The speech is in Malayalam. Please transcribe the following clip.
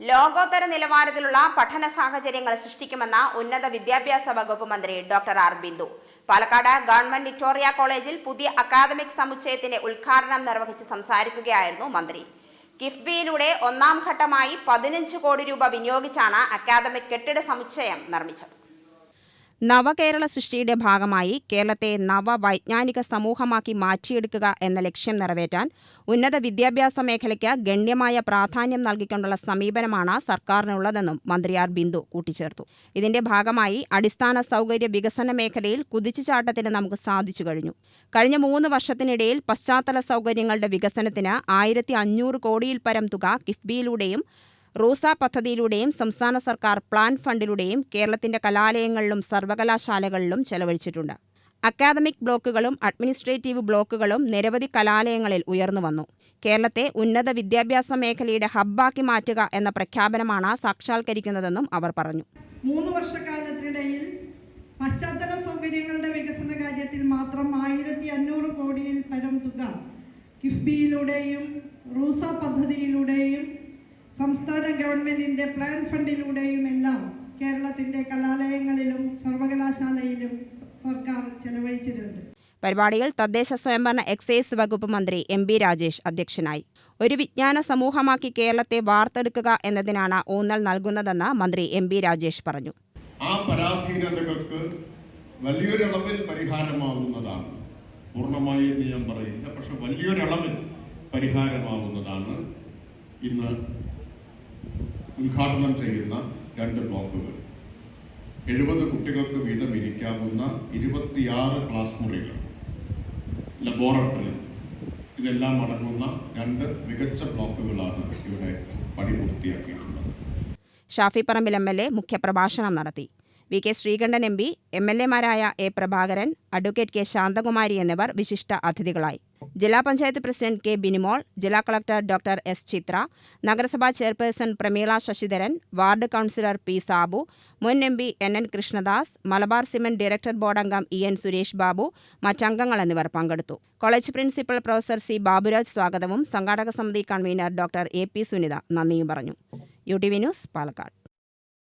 ലോകോത്തര നിലവാരത്തിലുള്ള പഠന സാഹചര്യങ്ങൾ സൃഷ്ടിക്കുമെന്ന ഉന്നത വിദ്യാഭ്യാസ വകുപ്പ് മന്ത്രി doctor R Bindu. Palakkad government Victoria കോളേജിൽ പുതിയ അക്കാദമിക് സമുച്ചയത്തിന്റെ ഉദ്ഘാടനം നിർവഹിച്ച് സംസാരിക്കുകയായിരുന്നു മന്ത്രി. കിഫ്ബിയിലൂടെ ഒന്നാം ഘട്ടമായി പതിനഞ്ച് കോടി രൂപ വിനിയോഗിച്ചാണ് അക്കാദമിക് കെട്ടിട സമുച്ചയം നിർമ്മിച്ചത്. നവകേരള സൃഷ്ടിയുടെ ഭാഗമായി കേരളത്തെ നവവൈജ്ഞാനിക സമൂഹമാക്കി മാറ്റിയെടുക്കുക എന്ന ലക്ഷ്യം നിറവേറ്റാൻ ഉന്നത വിദ്യാഭ്യാസ മേഖലയ്ക്ക് ഗണ്യമായ പ്രാധാന്യം നൽകിക്കൊണ്ടുള്ള സമീപനമാണ് സർക്കാരിനുള്ളതെന്നും മന്ത്രി ആർ ബിന്ദു കൂട്ടിച്ചേർത്തു. ഇതിന്റെ ഭാഗമായി അടിസ്ഥാന സൗകര്യ വികസന മേഖലയിൽ കുതിച്ചുചാട്ടത്തിന് നമുക്ക് സാധിച്ചു കഴിഞ്ഞു. കഴിഞ്ഞ മൂന്ന് വർഷത്തിനിടയിൽ പശ്ചാത്തല സൗകര്യങ്ങളുടെ വികസനത്തിന് ആയിരത്തി അഞ്ഞൂറ് കോടിയിൽ പരം തുക കിഫ്ബിയിലൂടെയും റൂസ പദ്ധതിയിലൂടെയും സംസ്ഥാന സർക്കാർ പ്ലാൻ ഫണ്ടിലൂടെയും കേരളത്തിന്റെ കലാലയങ്ങളിലും സർവകലാശാലകളിലും ചെലവഴിച്ചിട്ടുണ്ട്. അക്കാദമിക് ബ്ലോക്കുകളും അഡ്മിനിസ്ട്രേറ്റീവ് ബ്ലോക്കുകളും നിരവധി കലാലയങ്ങളിൽ ഉയർന്നു വന്നു. കേരളത്തെ ഉന്നത വിദ്യാഭ്യാസ മേഖലയുടെ ഹബ്ബാക്കി മാറ്റുക എന്ന പ്രഖ്യാപനമാണ് സാക്ഷാത്കരിക്കുന്നതെന്നും അവർ പറഞ്ഞു. മൂന്ന് വർഷക്കാലത്തിനിടയിൽ പശ്ചാത്തല സൗകര്യങ്ങളുടെ വികസന കാര്യത്തിൽ മാത്രം ആയിരത്തി അഞ്ഞൂറ് കോടിയിൽ പരം തുക കിഫ്ബിയിലൂടെയും റൂസ പദ്ധതിയിലൂടെയും സംസ്ഥാന ഗവൺമെന്റിന്റെ പ്ലാൻ ഫണ്ടിലൂടെയും എല്ലാം കേരളത്തിന്റെ കലാലയങ്ങളിലും സർവകലാശാലയിലും സർക്കാർ ചെലവഴിച്ചിട്ടുണ്ട്. പരിപാടിയിൽ തദ്ദേശ സ്വയംഭരണ എക്സൈസ് വകുപ്പ് മന്ത്രി എം ബി രാജേഷ് അധ്യക്ഷനായി. ഒരു വിജ്ഞാന സമൂഹമാക്കി കേരളത്തെ വാർത്തെടുക്കുക എന്നതിനാണ് ഊന്നൽ നൽകുന്നതെന്ന് മന്ത്രി എം ബി രാജേഷ് പറഞ്ഞു. ആ പരാധീനതകൾക്ക് വലിയൊരളവിൽ പരിഹാരമാകുന്നതാണ്. പൂർണമായി ഞാൻ പറയില്ല പക്ഷെ വലിയൊരളവിൽ പരിഹാരമാകുന്നതാണ് ഇന്ന് ഉദ്ഘാടനം ചെയ്യുന്ന രണ്ട് ബ്ലോക്കുകൾ. എഴുപത് കുട്ടികൾക്ക് വീതം ഇരിക്കാവുന്ന ഇരുപത്തിയാറ് ക്ലാസ് മുറികൾ. ലബോറട്ടറി. ഇതെല്ലാം അടങ്ങുന്ന രണ്ട് മികച്ച ബ്ലോക്കുകളാണ് ഇവിടെ പണി പൂർത്തിയാക്കിയിട്ടുള്ളത് Shafi Parambil M L A മുഖ്യപ്രഭാഷണം നടത്തി. V K Sreekandan M P M L എമാരായ A Prabhakaran advocate K Santhakumari എന്നിവർ വിശിഷ്ട അതിഥികളായി. ജില്ലാ പഞ്ചായത്ത് പ്രസിഡന്റ് കെ ബിനിമോൾ ജില്ലാ കളക്ടർ ഡോക്ടർ എസ് ചിത്ര നഗരസഭാ chairperson Prameela Sasidharan ward councillor P Sabu മുൻ M P N N Krishnadas Malabar cement director board അംഗം ഇ എൻ സുരേഷ് ബാബു മറ്റംഗങ്ങൾ എന്നിവർ പങ്കെടുത്തു. College principal professor C Baburaj സ്വാഗതവും സംഘാടക സമിതി convener doctor A P Sunitha നന്ദിയും പറഞ്ഞു. U T V news Palakkad.